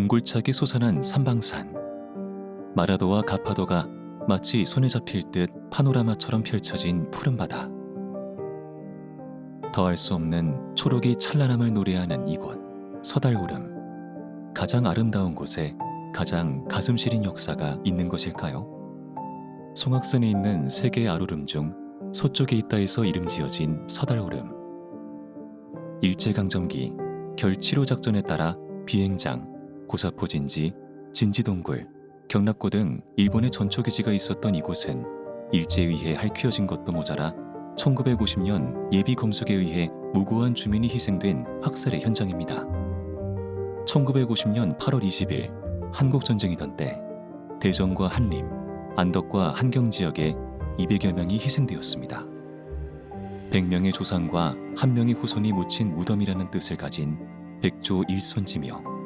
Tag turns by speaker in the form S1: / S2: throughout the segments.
S1: 옹골차게 솟아난 삼방산. 마라도와 가파도가 마치 손에 잡힐 듯 파노라마처럼 펼쳐진 푸른 바다. 더할 수 없는 초록이 찬란함을 노래하는 이곳 서달오름 가장 아름다운 곳에 가장 가슴 시린 역사가 있는 것일까요? 송악산에 있는 세 개의 아로름 중 서쪽에 있다에서 이름 지어진 서달오름 일제강점기 결치로 작전에 따라 비행장, 고사포진지, 진지동굴, 경납고 등 일본의 전초 기지가 있었던 이곳은 일제에 의해 할퀴어진 것도 모자라 1950년 예비 검속에 의해 무고한 주민이 희생된 학살의 현장입니다. 1950년 8월 20일 한국 전쟁이던 때 대전과 한림, 안덕과 한경 지역에 200여 명이 희생되었습니다. 100명의 조상과 한 명의 후손이 묻힌 무덤이라는 뜻을 가진 백조 일손지며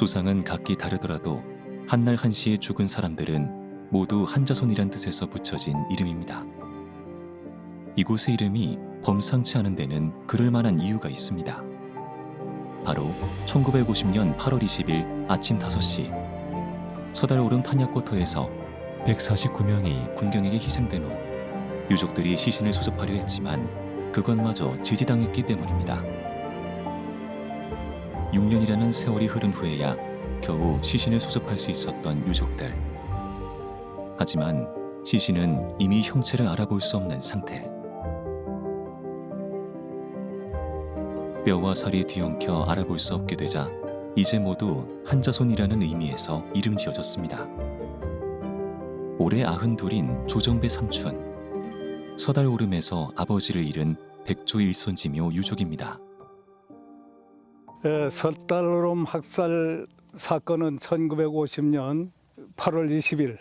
S1: 조상은 각기 다르더라도 한날 한시에 죽은 사람들은 모두 한자손이란 뜻에서 붙여진 이름입니다. 이곳의 이름이 범상치 않은 데는 그럴 만한 이유가 있습니다. 바로 1950년 8월 20일 아침 5시 서달오름 탄약고터에서 149명이 군경에게 희생된 후 유족들이 시신을 수습하려 했지만 그것마저 제지당했기 때문입니다. 6년이라는 세월이 흐른 후에야 겨우 시신을 수습할 수 있었던 유족들. 하지만 시신은 이미 형체를 알아볼 수 없는 상태. 뼈와 살이 뒤엉켜 알아볼 수 없게 되자 이제 모두 한자손이라는 의미에서 이름 지어졌습니다. 올해 아흔 둘인 조정배 삼촌. 서달 오름에서 아버지를 잃은 백조 일손지묘 유족입니다.
S2: 에, 설달오름 학살 사건은 1950년 8월 20일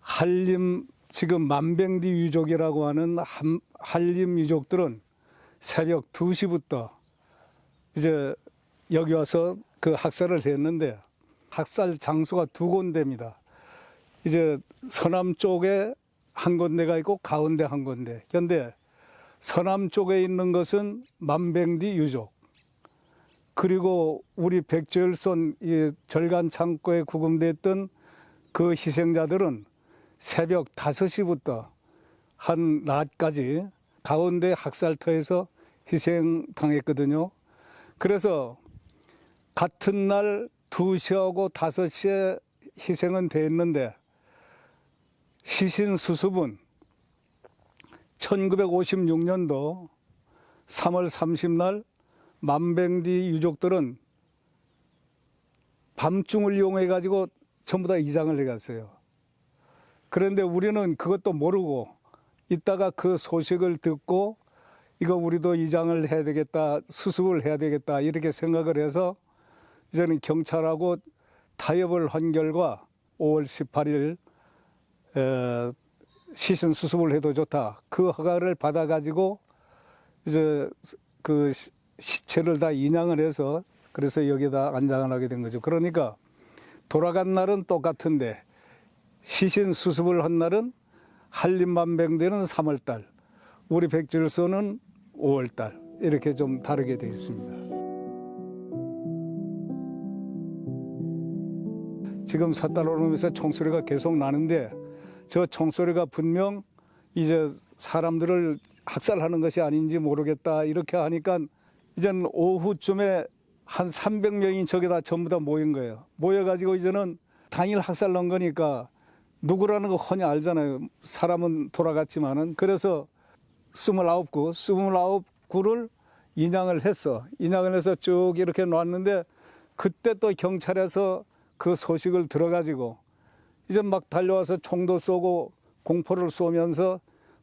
S2: 한림 지금 만병디 유족이라고 하는 한, 한림 유족들은 새벽 2시부터 이제 여기 와서 그 학살을 했는데 학살 장소가 두 군데입니다. 이제 서남 쪽에 한 군데가 있고 가운데 한 군데. 그런데 서남 쪽에 있는 것은 만병디 유족. 그리고 우리 백제일선 이 절간 창고에 구금됐던 그 희생자들은 새벽 5시부터 한 낮까지 가운데 학살터에서 희생당했거든요. 그래서 같은 날 2시하고 5시에 희생은 됐는데 시신 수습은 1956년도 3월 30날 만병디 유족들은 밤중을 이용해 가지고 전부 다 이장을 해갔어요. 그런데 우리는 그것도 모르고 이따가 그 소식을 듣고 이거 우리도 이장을 해야 되겠다, 수습을 해야 되겠다 이렇게 생각을 해서 이제는 경찰하고 타협을 한 결과 5월 18일 에, 시신 수습을 해도 좋다. 그 허가를 받아 가지고 이제 그 시- 시체를 다 인양을 해서 그래서 여기다 안장을 하게 된 거죠. 그러니까 돌아간 날은 똑같은데 시신 수습을 한 날은 한림만병대는 3월 달, 우리 백질서는 5월 달 이렇게 좀 다르게 되어 있습니다. 지금 오르면서 총소리가 계속 나는데 저 총소리가 분명 이제 사람들을 학살하는 것이 아닌지 모르겠다 이렇게 하니까 이제는 오후쯤에 한 300명이 저기다 전부 다 모인 거예요. 모여가지고 이제는 당일 학살 난 거니까 누구라는 거 훤히 알잖아요. 사람은 돌아갔지만은 그래서 29구, 29구를 인양을 했어. 인양을 해서 쭉 이렇게 놨는데 그때 또 경찰에서 그 소식을 들어가지고 이제 막 달려와서 총도 쏘고 공포를 쏘면서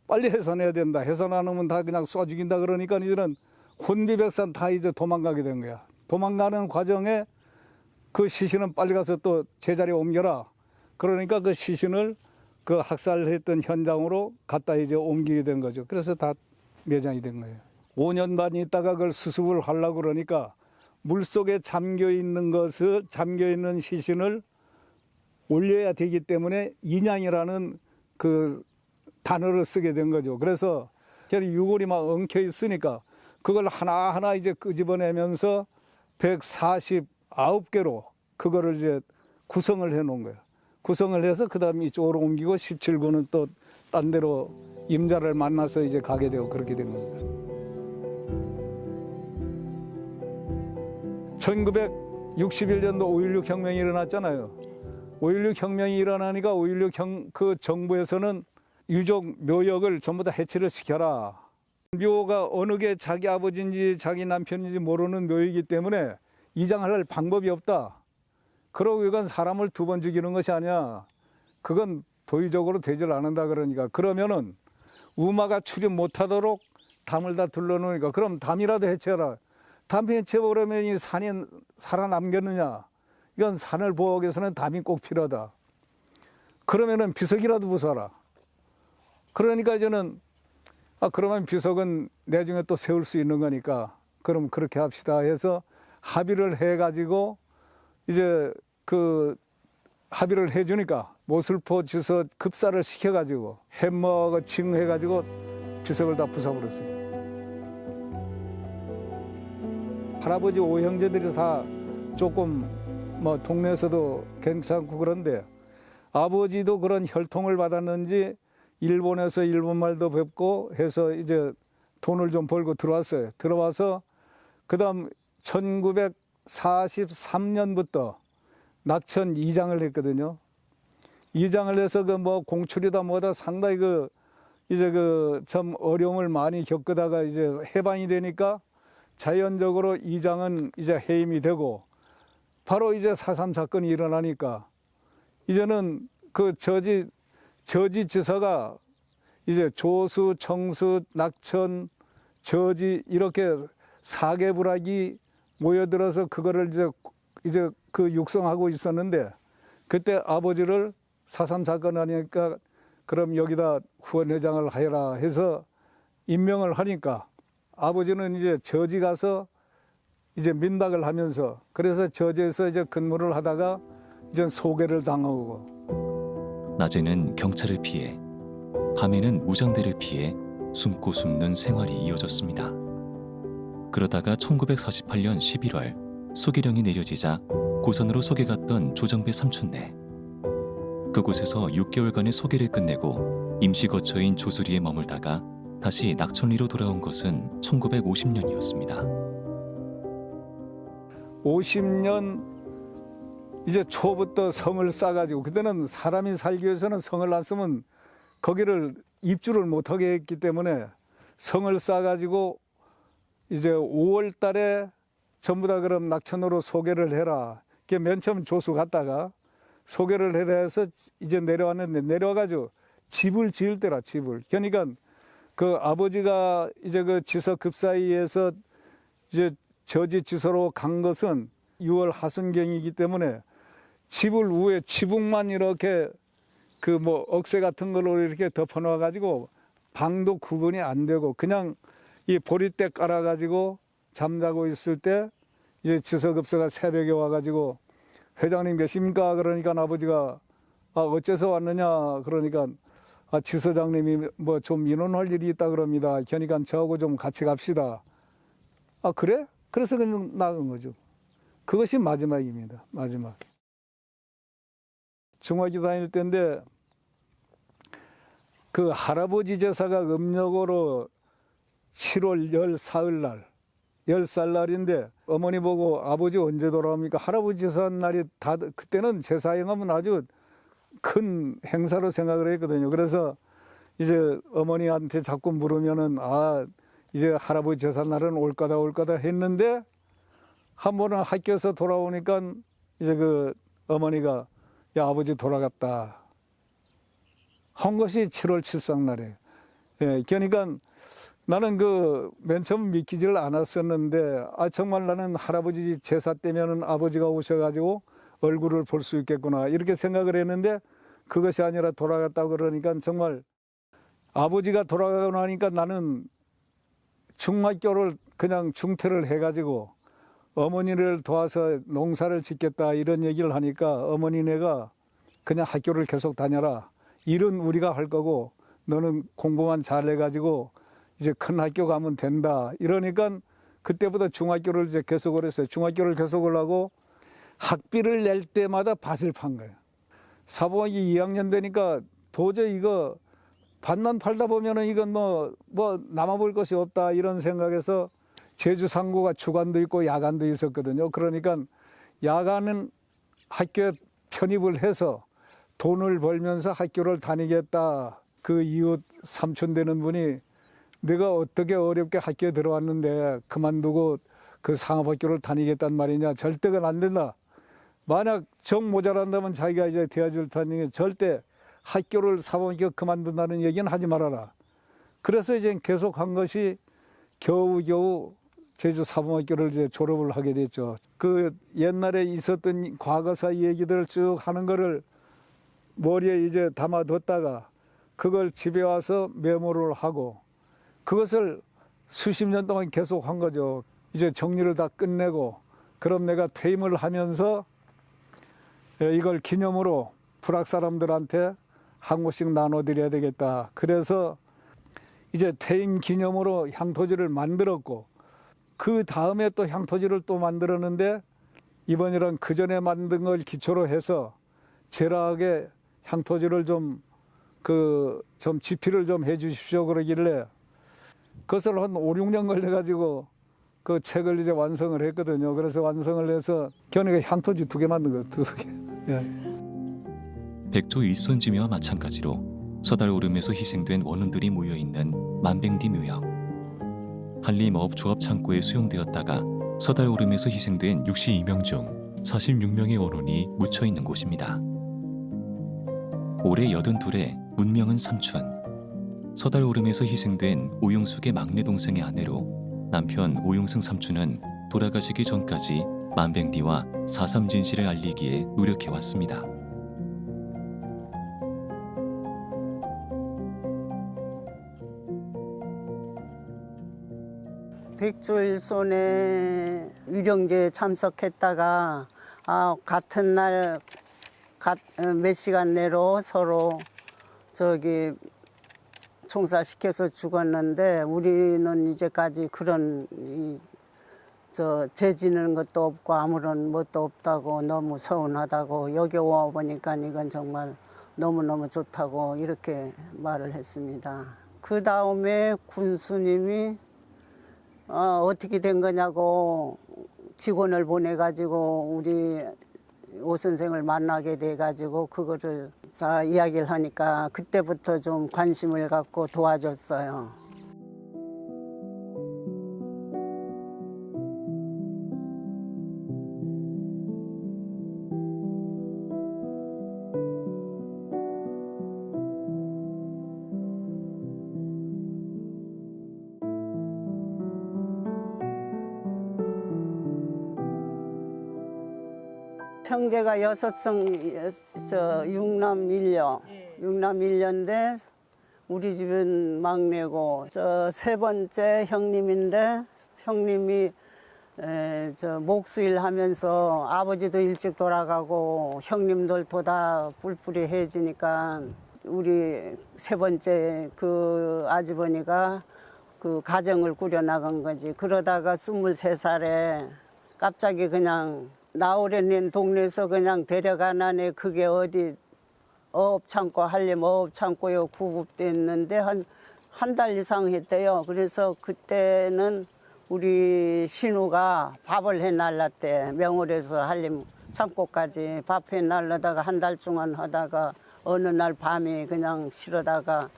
S2: 빨리 해산해야 된다. 해산 안 하면 다 그냥 쏴 죽인다 그러니까 이제는 혼비백산 다 이제 도망가게 된 거야. 도망가는 과정에 그 시신은 빨리 가서 또 제자리에 옮겨라. 그러니까 그 시신을 그 학살했던 현장으로 갖다 이제 옮기게 된 거죠. 그래서 다 매장이 된 거예요. 5년 반 있다가 그걸 수습을 하려고 그러니까 물 속에 잠겨 있는 것을 잠겨 있는 시신을 올려야 되기 때문에 인양이라는 그 단어를 쓰게 된 거죠. 그래서 걔는 유골이 막 엉켜 있으니까 그걸 하나하나 이제 끄집어내면서 149개로 그거를 이제 구성을 해 놓은 거예요. 구성을 해서 그다음에 이쪽으로 옮기고 17구는 또 딴 데로 임자를 만나서 이제 가게 되고 그렇게 된 겁니다. 1961년도 5.16 혁명이 일어났잖아요. 5.16 혁명이 일어나니까 5.16 형, 그 정부에서는 유족 묘역을 전부 다 해체를 시켜라. 묘가 어느 게 자기 아버지인지 자기 남편인지 모르는 묘이기 때문에 이장할 방법이 없다. 그러고 이건 사람을 두 번 죽이는 것이 아니야. 그건 도의적으로 되질 않는다 그러니까 그러면은 우마가 출입 못하도록 담을 다 둘러놓으니까 그럼 담이라도 해체해라. 담 해체버리면 이 산이 살아남겠느냐. 이건 산을 보호하기 위해서는 담이 꼭 필요하다. 그러면은 비석이라도 부숴라. 그러니까 저는 아 그러면 비석은 나중에 또 세울 수 있는 거니까 그럼 그렇게 합시다 해서 합의를 해가지고 이제 그 합의를 해주니까 모슬포 지서 급사를 시켜가지고 햄머가 칭해가지고 비석을 다 부숴버렸어요. 할아버지 오형제들이 다 조금 뭐 동네에서도 괜찮고 그런데 아버지도 그런 혈통을 받았는지 일본에서 일본 말도 뵙고 해서 이제 돈을 좀 벌고 들어왔어요. 들어와서 그다음 1943년부터 낙천 이장을 했거든요. 이장을 해서 그 뭐 공출이다 뭐다 상당히 그 이제 그 참 어려움을 많이 겪다가 이제 해방이 되니까 자연적으로 이장은 이제 해임이 되고 바로 이제 사삼 사건이 일어나니까 이제는 그 저지 저지 지서가 이제 조수, 청수, 낙천, 저지 이렇게 사개 부락이 모여들어서 그거를 이제 이제 그 육성하고 있었는데 그때 아버지를 사삼 사건 하니까 그럼 여기다 후원회장을 하여라 해서 임명을 하니까 아버지는 이제 저지 가서 이제 민박을 하면서 그래서 저지에서 이제 근무를 하다가 이제 소개를 당하고
S1: 낮에는 경찰을 피해 밤에는 무장대를 피해 숨고 숨는 생활이 이어졌습니다. 그러다가 1948년 11월 소개령이 내려지자 고선으로 소개 갔던 조정배 삼촌네. 그곳에서 6개월간의 소개를 끝내고 임시 거처인 조수리에 머물다가 다시 낙천리로 돌아온 것은 1950년이었습니다.
S2: 50년 이제 초부터 성을 쌓아가지고 그때는 사람이 살기 위해서는 성을 안 쓰면 거기를 입주를 못하게 했기 때문에 성을 쌓아가지고 이제 5월 달에 전부 다 그럼 낙천으로 소개를 해라. 그게 맨 처음 조수 갔다가 소개를 해라 해서 이제 내려왔는데 내려와가지고 집을 지을 때라 집을. 그러니까 그 아버지가 이제 그 지서 급사위에서 이제 저지 지서로 간 것은 6월 하순경이기 때문에 집을 위에 지붕만 이렇게 그 뭐 억새 같은 걸로 이렇게 덮어놓아 가지고 방도 구분이 안 되고 그냥 이 보리대 깔아 가지고 잠자고 있을 때 이제 지서급사가 새벽에 와 가지고 회장님 계십니까? 그러니까 아버지가 아 어째서 왔느냐? 그러니까 아 지서장님이 뭐 좀 인원할 일이 있다 그럽니다. 그러니까 저하고 좀 같이 갑시다. 아 그래? 그래서 그냥 나간 거죠. 그것이 마지막입니다. 마지막 중학교 다닐 때인데 그 할아버지 제사가 음력으로 7월 열 사흘 날, 열살 날인데 어머니 보고 아버지 언제 돌아옵니까? 할아버지 제사 날이 다 그때는 제사 행하면 아주 큰 행사로 생각을 했거든요. 그래서 이제 어머니한테 자꾸 물으면은 아 이제 할아버지 제사 날은 올 거다 올 거다 했는데 한 번은 학교에서 돌아오니까 이제 그 어머니가 야 아버지 돌아갔다. 한 것이 7월 칠상날에. 예, 그러니까 나는 그 맨 처음 믿기지를 않았었는데 아 정말 나는 할아버지 제사 때면은 아버지가 오셔가지고 얼굴을 볼 수 있겠구나 이렇게 생각을 했는데 그것이 아니라 돌아갔다고 그러니까 정말 아버지가 돌아가고 나니까 나는 중학교를 그냥 중퇴를 해가지고 어머니를 도와서 농사를 짓겠다 이런 얘기를 하니까 어머니네가 그냥 학교를 계속 다녀라. 일은 우리가 할 거고 너는 공부만 잘 해가지고 이제 큰 학교 가면 된다. 이러니까 그때부터 중학교를 이제 계속을 했어요. 중학교를 계속을 하고 학비를 낼 때마다 밭을 판 거예요. 사범학이 2학년 되니까 도저히 이거 밭만 팔다 보면은 이건 뭐, 뭐 남아볼 것이 없다 이런 생각에서 제주 상고가 주간도 있고 야간도 있었거든요. 그러니까 야간은 학교에 편입을 해서 돈을 벌면서 학교를 다니겠다. 그 이웃 삼촌 되는 분이 내가 어떻게 어렵게 학교에 들어왔는데 그만두고 그 상업학교를 다니겠단 말이냐. 절대가 안 된다. 만약 정 모자란다면 자기가 이제 대화줄 타니 절대 학교를 사범학교 그만둔다는 얘기는 하지 말아라. 그래서 이제 계속 한 것이 겨우겨우 제주 사범학교를 이제 졸업을 하게 됐죠. 그 옛날에 있었던 과거사 얘기들을 쭉 하는 거를 머리에 이제 담아뒀다가 그걸 집에 와서 메모를 하고 그것을 수십 년 동안 계속 한 거죠. 이제 정리를 다 끝내고 그럼 내가 퇴임을 하면서 예, 이걸 기념으로 불악 사람들한테 한 곳씩 나눠드려야 되겠다. 그래서 이제 퇴임 기념으로 향토지를 만들었고 그 다음에 또 향토지를 또 만들었는데 이번이랑 그 전에 만든 걸 기초로 해서 제라하게 향토지를 좀 그 좀 지피를 좀 해주십시오 그러길래 그것을 한 5, 6년 걸려가지고 그 책을 이제 완성을 했거든요. 그래서 완성을 해서 견해가 향토지 두 개 만든 거예요. 두 개. 예.
S1: 백조 일손지묘와 마찬가지로 서달 오름에서 희생된 원혼들이 모여 있는 만병디 묘역. 한림어업 조합 창고에 수용되었다가 서달 오름에서 희생된 62명 중 46명의 원혼이 묻혀 있는 곳입니다. 올해 82에 문명은 삼촌. 서달 오름에서 희생된 오용숙의 막내 동생의 아내로 남편 오용승 삼촌은 돌아가시기 전까지 만병디와 사삼 진실을 알리기에 노력해 왔습니다.
S3: 백조일손에 위령제에 참석했다가 아, 같은 날 몇 시간 내로 서로 저기 총사시켜서 죽었는데 우리는 이제까지 그런 이, 저 죄지는 것도 없고 아무런 뭣도 없다고 너무 서운하다고 여기 와 보니까 이건 정말 너무너무 좋다고 이렇게 말을 했습니다. 그 다음에 군수님이 어, 어떻게 된 거냐고 직원을 보내가지고 우리 오 선생을 만나게 돼가지고 그거를 자 이야기를 하니까 그때부터 좀 관심을 갖고 도와줬어요. 형제가 여섯성 저 육남 일녀. 육남 일녀인데 우리 집은 막내고 저 세 번째 형님인데 형님이 에, 저 목수일 하면서 아버지도 일찍 돌아가고 형님들도 다 뿔뿔이해지니까 우리 세 번째 그 아주버니가 그 가정을 꾸려 나간 거지. 그러다가 스물세 살에 갑자기 그냥 나오려는 동네에서 그냥 데려가나네 그게 어디 어업 창고 한림 어업 창고에 구급됐는데 한 한 달 이상 했대요. 그래서 그때는 우리 신우가 밥을 해 날랐대. 명월에서 한림 창고까지 밥해 날라다가 한달 동안 하다가 어느 날 밤에 그냥 실어다가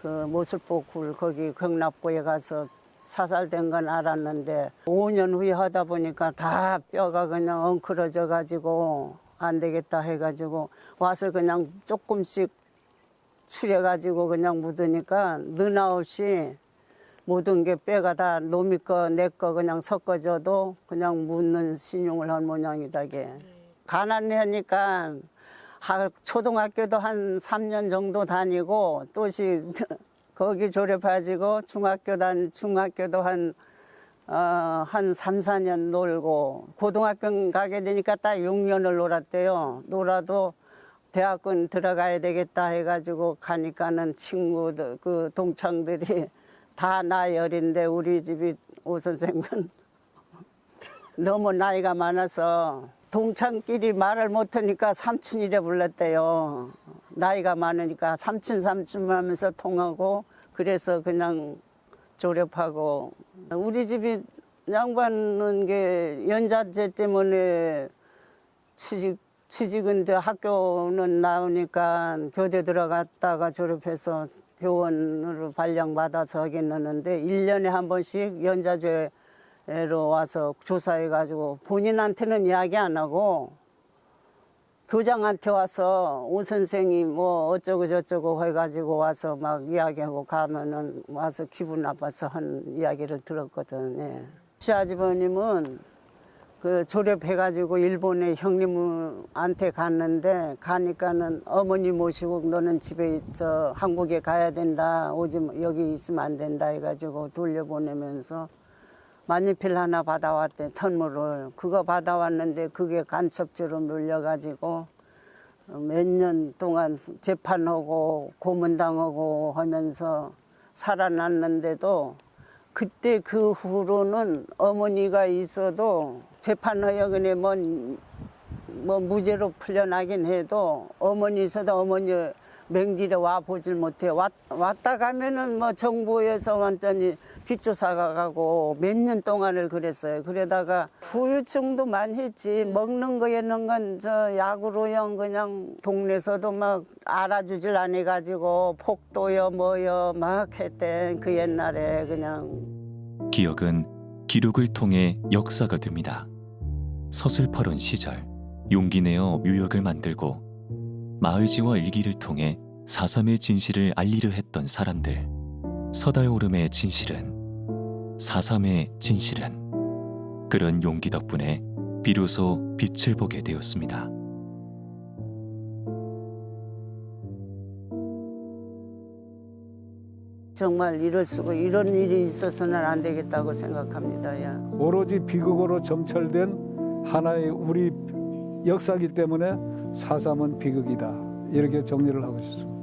S3: 그 모슬포 굴 거기 경납고에 가서 사살된 건 알았는데 5년 후에 하다 보니까 다 뼈가 그냥 엉클어져 가지고 안 되겠다 해가지고 와서 그냥 조금씩 추려가지고 그냥 묻으니까 느나 없이 모든 게 뼈가 다 놈이 거 내 거 그냥 섞어져도 그냥 묻는 신용을 한 모양이다 게. 가난하니까 하- 초등학교도 한 3년 정도 다니고 또시 거기 졸업해가지고 중학교 단 중학교도 한 어, 한 3, 4년 놀고 고등학교 가게 되니까 딱 6년을 놀았대요. 놀아도 대학원 들어가야 되겠다 해가지고 가니까는 친구들 그 동창들이 다 나이 어린데 우리 집이 오 선생은 너무 나이가 많아서 동창끼리 말을 못하니까 삼촌이래 불렀대요. 나이가 많으니까 삼촌 삼촌 하면서 통하고 그래서 그냥 졸업하고 우리 집이 양반은 게 연자제 때문에 취직 취직은 저 학교는 나오니까 교대 들어갔다가 졸업해서 교원으로 발령 받아서 하긴 하는데 일년에한 번씩 연자제로 와서 조사해 가지고 본인한테는 이야기 안 하고 교장한테 와서 오 선생이 뭐 어쩌고 저쩌고 해가지고 와서 막 이야기하고 가면은 와서 기분 나빠서 한 이야기를 들었거든. 예. 시아주버님은 그 졸업해가지고 일본에 형님한테 갔는데 가니까는 어머니 모시고 너는 집에 저 한국에 가야 된다 오지 마- 여기 있으면 안 된다 해가지고 돌려보내면서 마니필 하나 받아왔대 선물을. 그거 받아왔는데 그게 간첩죄로 물려가지고 몇 년 동안 재판하고 고문당하고 하면서 살아났는데도 그때 그 후로는 어머니가 있어도 재판하여근에 뭐, 뭐 무죄로 풀려나긴 해도 어머니 있어도 어머니 맹질에 와 보질 못해. 왔, 왔다 가면은 뭐 정부에서 완전히 뒷조사가 가고 몇 년 동안을 그랬어요. 그러다가 후유증도 많이 했지. 먹는 거에는 건 저 약으로요. 그냥 동네에서도 막 알아주질 않아 가지고 폭도요 뭐요 막 했대 그 옛날에 그냥.
S1: 기억은 기록을 통해 역사가 됩니다. 서슬퍼런 시절 용기 내어 묘역을 만들고 마을지와 일기를 통해 사삼의 진실을 알리려 했던 사람들. 서달 오름의 진실은 사삼의 진실은 그런 용기 덕분에 비로소 빛을 보게 되었습니다.
S3: 정말 이럴 수가 이런 일이 있어서는 안 되겠다고 생각합니다. 야.
S2: 오로지 비극으로 점철된 하나의 우리 역사기 때문에 사삼은 비극이다 이렇게 정리를 하고 싶습니다.